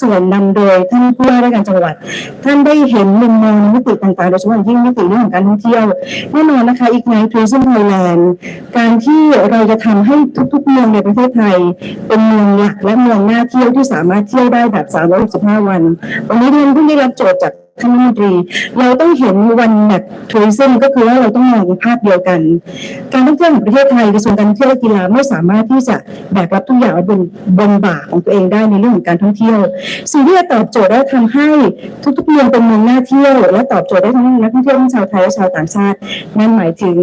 ส่วนนำโดยท่านผู้ว่าราชการจังหวัด ท่านได้เห็นมุมมองในมิติต่างๆโดยเฉพาะอย่างยิ่งมิติเรื่องของการท่องเที่ยวแน่นอนนะคะอีกในทัวริซึมไทยแลนด์การที่เราจะทำให้ทุกๆเมืองในประเทศไทย เป็นเมืองหลักและเมืองน่าเที่ยวที่สามารถเที่ยวได้แบบ 365 วัน วันนี้ท่านเพิ่งได้รับโจทย์จาก ท่านรัฐมนตรี เราต้องเห็นวันแบบทัวริซึมก็คือว่าเราต้องมองภาพเดียวกัน การท่องเที่ยวของประเทศไทยกระทรวงการท่องเที่ยวและกีฬาไม่สามารถที่จะแบกรับทุกอย่างบนบนบ่าของตัวเองได้ในเรื่องของการท่องเที่ยวสิ่งที่จะตอบโจทย์และทำให้ทุกๆเมืองเป็นเมืองน่าเที่ยว และตอบโจทย์ได้ทั้งนักท่องเที่ยวทั้งชาวไทยและชาวต่างชาตินั่นหมายถึง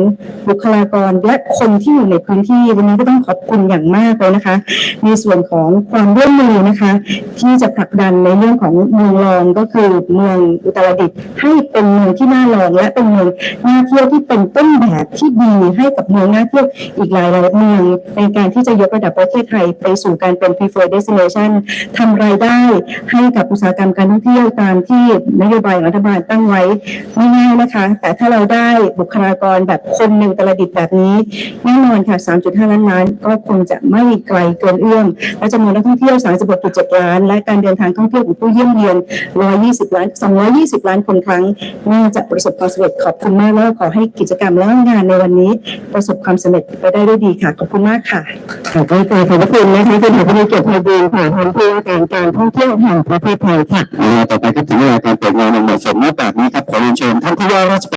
บุคลากรและคนที่อยู่ในพื้นที่วันนี้ก็ต้องขอบคุณอย่างมากเลยนะคะ ในส่วนของความร่วมมือนะคะ ที่จะผลักดันในเรื่องของเมืองรองก็คือเมืองอุตรดิตถ์ให้เป็นเมืองที่น่ารองและเป็นเมืองน่าเที่ยวที่เป็นต้นแบบที่ดีให้กับเมืองน่าเที่ยวอีกหลายหลายเมืองในการที่จะยกระดับประเทศไทยไปสู่การเป็น preferred destination ทำรายได้ให้กับอุตสาหกรรมการท่องเที่ยวตามที่นโยบายรัฐบาลตั้งไว้ไม่ง่ายนะคะ แต่ถ้าเราได้บุคลากรแบบคนหนึ่งตรดิตแบบนี้แน่นอนค่ะ 3.5 ล้านล้าน ก็คงจะไม่ไกลเกินเอื้อมและจำนวนนักท่องเที่ยว 36.7 ล้าน และการเดินทางท่องเที่ยวของผู้เยี่ยมเยียน 120 ล้าน 220ล้านคนครั้ง น่าจะประสบความสำเร็จขอบคุณมากแล้วก็ขอให้กิจกรรมและงานในวันนี้ ประสบความสำเร็จไปได้ด้วยดีค่ะ ขอบคุณมากค่ะขอบคุณค่ะขอบคุณนะคะคุณหาผู้มีเกียรติไพบูลย์ค่ะท่านผู้ว่าการการท่องเที่ยวแห่งประเทศไทยค่ะต่อไปก็ถึงเวลาการเปิดงานในเหมาะสมรูปแบบนี้ครับขอเรียนเชิญท่านผู้ว่าราชการ